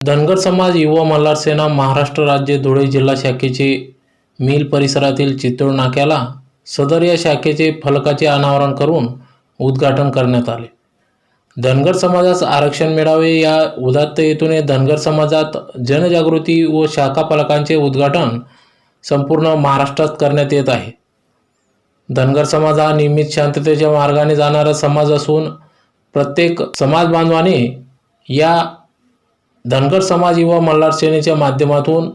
धनगर समाज युवा मल्हार सेना महाराष्ट्र राज्य धुळे जिल्हा शाखेचे मिल परिसरातील चितोड नाक्याला सदर या शाखेचे फलकाचे अनावरण करून उद्घाटन करण्यात आले. धनगर समाजास आरक्षण मिळावे या उदात्त हेतूने धनगर समाजात जनजागृती व शाखा फलकांचे उद्घाटन संपूर्ण महाराष्ट्रात करण्यात येत आहे. धनगर समाज हा नियमित शांततेच्या मार्गाने जाणारा समाज असून प्रत्येक समाज बांधवाने या धनगर समाज युवा मल्हार सेनेच्या माध्यमातून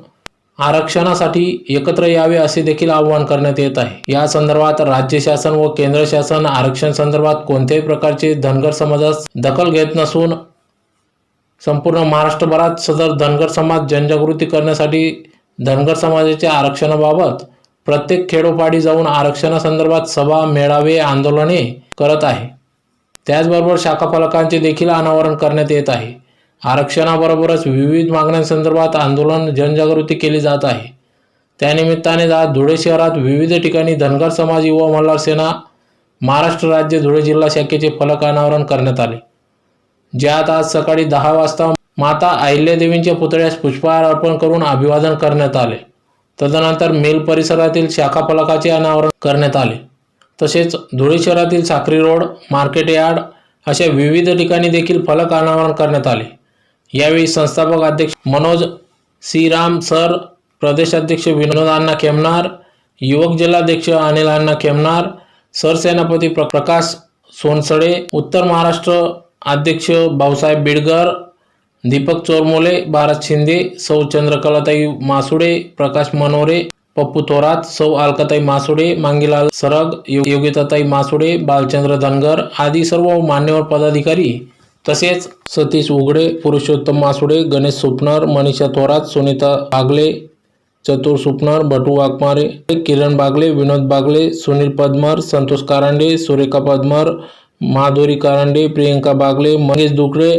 आरक्षणासाठी एकत्र यावे असे देखील आवाहन करण्यात येत आहे. या संदर्भात राज्य शासन व केंद्र शासन आरक्षण संदर्भात कोणत्याही प्रकारचे धनगर समाजास दखल घेत नसून संपूर्ण महाराष्ट्रभरात सदर धनगर समाज जनजागृती करण्यासाठी धनगर समाजाच्या आरक्षणाबाबत प्रत्येक खेडोपाडी जाऊन आरक्षणासंदर्भात सभा मेळावे आंदोलने करत आहे. त्याचबरोबर शाखाफलकांचे देखील अनावरण करण्यात येत आहे. आरक्षणाबरोबरच विविध मागण्यांसंदर्भात आंदोलन जनजागृती केली जात आहे. त्यानिमित्ताने आज धुळे शहरात विविध ठिकाणी धनगर समाज युवा मल्हार सेना महाराष्ट्र राज्य धुळे जिल्हा शाखेचे फलक अनावरण करण्यात आले. ज्यात आज सकाळी दहा वाजता माता अहिल्यादेवींच्या पुतळ्यास पुष्पहार अर्पण करून अभिवादन करण्यात आले. तदनंतर मेल परिसरातील शाखा फलकाचे अनावरण करण्यात आले. तसेच धुळे शहरातील साखरी रोड मार्केट यार्ड अशा विविध ठिकाणी देखील फलक अनावरण करण्यात आले. यावेळी संस्थापक अध्यक्ष मनोज श्रीराम सर प्रदेशाध्यक्ष विनोद अण्णा खेमनार युवक जिल्हाध्यक्ष अनिल अण्णा खेमनार सरसेनापती प्र प्रकाश सोनसडे उत्तर महाराष्ट्र अध्यक्ष भाऊसाहेब बिडगर दीपक चोरमोले भारत शिंदे सौ चंद्रकलाताई मासुडे प्रकाश मनोरे पप्पू थोरात सौ अलकाताई मासुडे मांगीलाल सरग योगिताताई मासुडे बालचंद्र धनगर आदी सर्व मान्यवर पदाधिकारी तसेच सतीश उघडे पुरुषोत्तम मासुडे गणेश सुपनर मनीषा थोरात सुनीता बागले चतुर सुपनर बटू वाघमारे किरण बागले विनोद बागले सुनील पदमर संतोष कारांडे सुरेखा पदमर माधुरी कारांडे प्रियंका बागले महेश दुकडे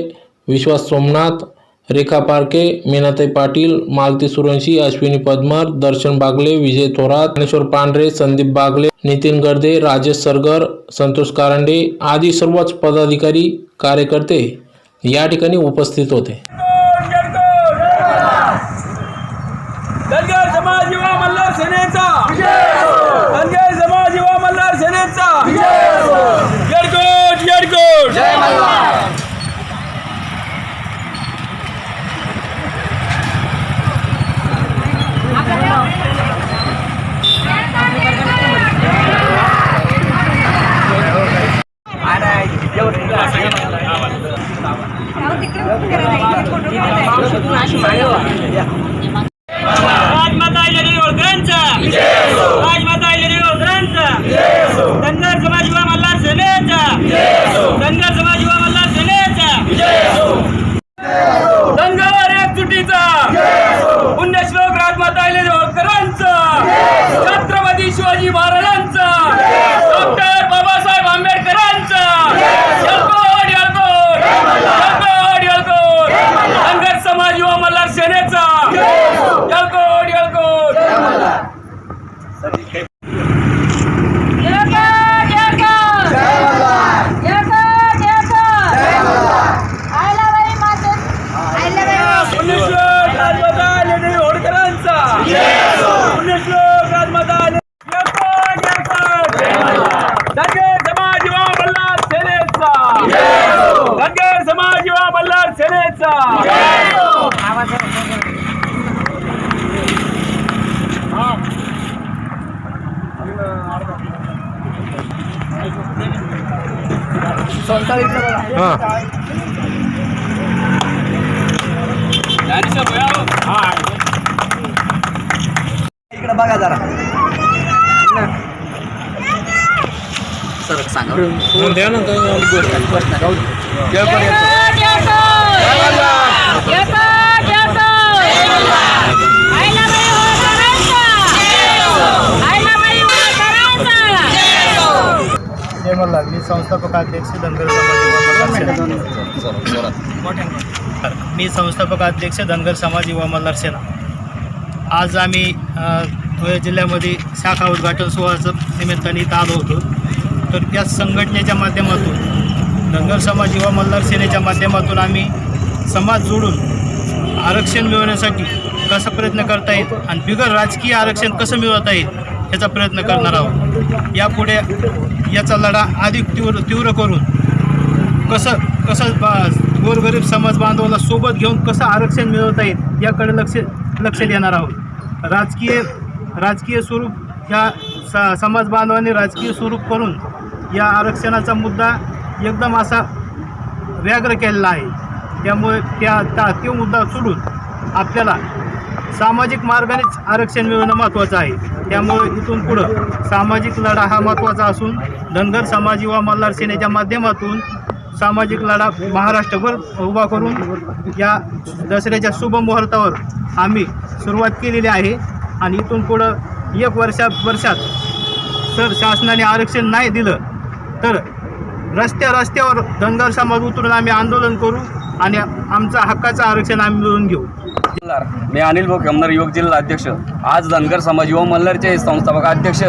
विश्वास सोमनाथ रेखा पारके मेनाताई पाटील मालती सुरंशी अश्विनी पद्मर दर्शन बागले विजय थोरात ज्ञानेश्वर पांढरे संदीप बागले नितीन गर्दे राजेश सरगर संतोष कारंडे आदी सर्वच पदाधिकारी कार्यकर्ते या ठिकाणी उपस्थित होते. 要不然哪天过生日，要不去买肉啊。इकडे बघा जरा. सर सांगा. येरकोट येरकोट येरकोट मी संस्थापक अध्यक्ष धनगर समाज युवा मल्हार सेना. मी संस्थापक अध्यक्ष धनगर समाज युवा मल्हार सेना. आज आम्ही धुळे जिल्ह्यामध्ये शाखा उद्घाटन सोहळ्याचं निमित्ताने इथं आलो होतो. तर त्या संघटनेच्या माध्यमातून धनगर समाज युवा मल्हार सेनेच्या माध्यमातून आम्ही समाज जोडून आरक्षण मिळवण्यासाठी कसा प्रयत्न करता येईल आणि बिगर राजकीय आरक्षण कसं मिळवता येईल याचा प्रयत्न करणार आहोत. यापुढे याचा लढा अधिक तीव्र तीव्र करून कसं कसं बा गोरगरीब समाज बांधवाला सोबत घेऊन कसं आरक्षण मिळवता येईल याकडे लक्ष लक्ष देणार आहोत. राजकीय राजकीय स्वरूप ह्या स समाज बांधवांनी राजकीय स्वरूप करून या आरक्षणाचा मुद्दा एकदम असा व्याग्र केलेला आहे. त्यामुळे त्या त्या तो मुद्दा सोडून आपल्याला सामाजिक मार्गानेच आरक्षण मिळवणं महत्त्वाचं आहे. त्यामुळे इथून पुढं सामाजिक लढा हा महत्त्वाचा असून धनगर समाज युवा मल्हार सेनेच्या माध्यमातून सामाजिक लढा महाराष्ट्रभर उभा करून या दसऱ्याच्या शुभ मुहूर्तावर आम्ही सुरुवात केलेली आहे. आणि इथून पुढं एक वर्षा वर्षात जर शासनाने आरक्षण नाही दिलं तर रस्त्या रस्त्यावर धनगर समाज उतरून आम्ही आंदोलन करू आणि आमचा हक्काचं आरक्षण आम्ही मिळवून घेऊ. मी अनिल भाऊ युवक जिल्हा अध्यक्ष. आज धनगर समाज युवा मल्हारचे संस्थापक अध्यक्ष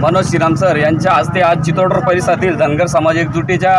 मनोज श्रीराम सर यांच्या हस्ते आज चितोडर परिसरातील धनगर समाज एकजुटीच्या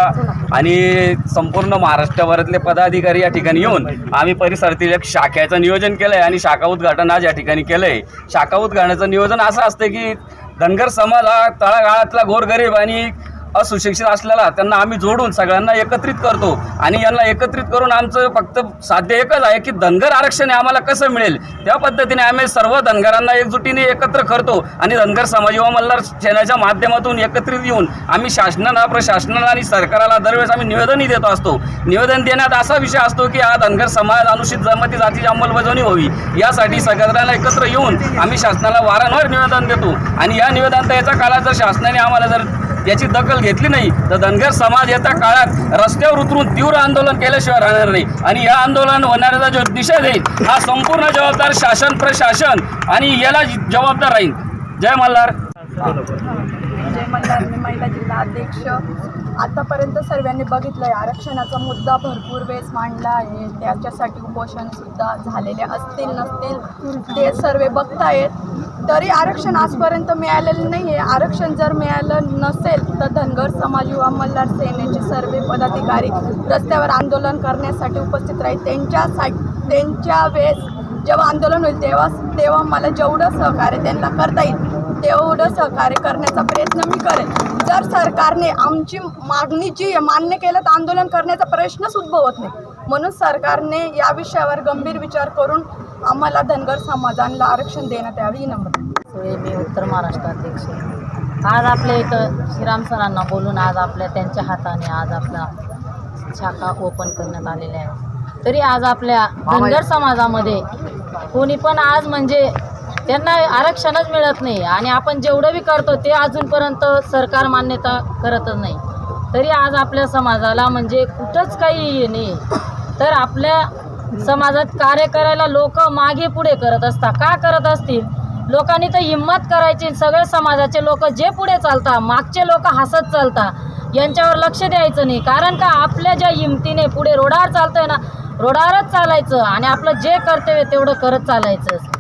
आणि संपूर्ण महाराष्ट्रभरातले पदाधिकारी या ठिकाणी येऊन आम्ही परिसरातील एक शाखेचं नियोजन केलं आहे आणि शाखा उद्घाटन आज या ठिकाणी केलं आहे शाखा उद्घाटनाचं नियोजन असं असतं की धनगर समाज हा तळागाळातला गोरगरीब आणि असुशिक्षित असलेला त्यांना आम्ही जोडून सगळ्यांना एकत्रित करतो. आणि यांना एकत्रित करून आमचं फक्त साध्य एकच आहे की धनगर आरक्षण हे आम्हाला कसं मिळेल? त्या पद्धतीने आम्ही सर्व धनगरांना एकजुटीने एकत्र करतो आणि धनगर समाज युवा मल्हार सेनाच्या माध्यमातून एकत्रित येऊन आम्ही शासनाला प्रशासनाला आणि सरकारला दरवेळेस आम्ही निवेदनही देतो असतो. निवेदन देण्यात असा विषय असतो की हा धनगर समाज अनुसूचित जमाती जातीची अंमलबजावणी व्हावी. यासाठी सगळ्यांना एकत्र येऊन आम्ही शासनाला वारंवार निवेदन देतो. आणि या निवेदनता काळात जर शासनाने आम्हाला जर याची दखल घेतली नाही. तर धनगर समाज येत्या काळात रस्त्यावर उतरून तीव्र आंदोलन केल्याशिवाय राहणार नाही. आणि या आंदोलन होणाऱ्याचा जो दिशा देईल हा संपूर्ण जबाबदार शासन प्रशासन आणि याला जबाबदार राहील. जय मल्हार. जय महिला जिल्हा अध्यक्ष आतापर्यंत सर्वांनी बघितलं आहे आरक्षणाचा मुद्दा भरपूर वेळेस मांडला आहे. त्याच्यासाठी उपोषणसुद्धा झालेले असतील नसतील ते सर्व बघतायत. तरी आरक्षण आजपर्यंत मिळालेलं नाही आहे आरक्षण जर मिळालं नसेल तर धनगर समाज युवा मल्हार सेनेचे सर्व पदाधिकारी रस्त्यावर आंदोलन करण्यासाठी उपस्थित राहील. त्यांच्यासाठी त्यांच्या वेळेस जेव्हा आंदोलन होईल तेव्हा तेव्हा मला जेवढं सहकार्य त्यांना करता येईल तेवढं सहकार्य करण्याचा प्रयत्न मी करेन. जर सरकारने आमची मागणी जी मान्य केलं तर आंदोलन करण्याचा प्रश्नच उद्भवत नाही. म्हणून सरकारने या विषयावर गंभीर विचार करून आम्हाला धनगर समाजाला आरक्षण देण्यात यावे ही नम्र सुळे मी उत्तर महाराष्ट्र अध्यक्ष आहे. आज आपल्या इथं श्रीराम सरांना बोलून आज आपल्या त्यांच्या हाताने आज आपला शाखा ओपन करण्यात आलेल्या आहे. तरी आज आपल्या धनगर समाजामध्ये कोणी पण आज म्हणजे त्यांना आरक्षणच मिळत नाही. आणि आपण जेवढं बी करतो ते अजूनपर्यंत सरकार मान्यता करतच नाही. तरी आज आपल्या समाजाला म्हणजे कुठंच काही हे नाही. तर आपल्या समाजात कार्य करायला लोक मागे पुढे करत असतात का करत असतील? लोकांनी तर हिंमत करायची. सगळे समाजाचे लोक जे पुढे चालतात मागचे लोक हसत चालतात यांच्यावर लक्ष द्यायचं नाही. कारण का? आपल्या ज्या हिमतीने पुढे रोडावर चालतंय ना रोडावरच चालायचं. आणि आपलं जे कर्तव्य तेवढं करत चालायचं.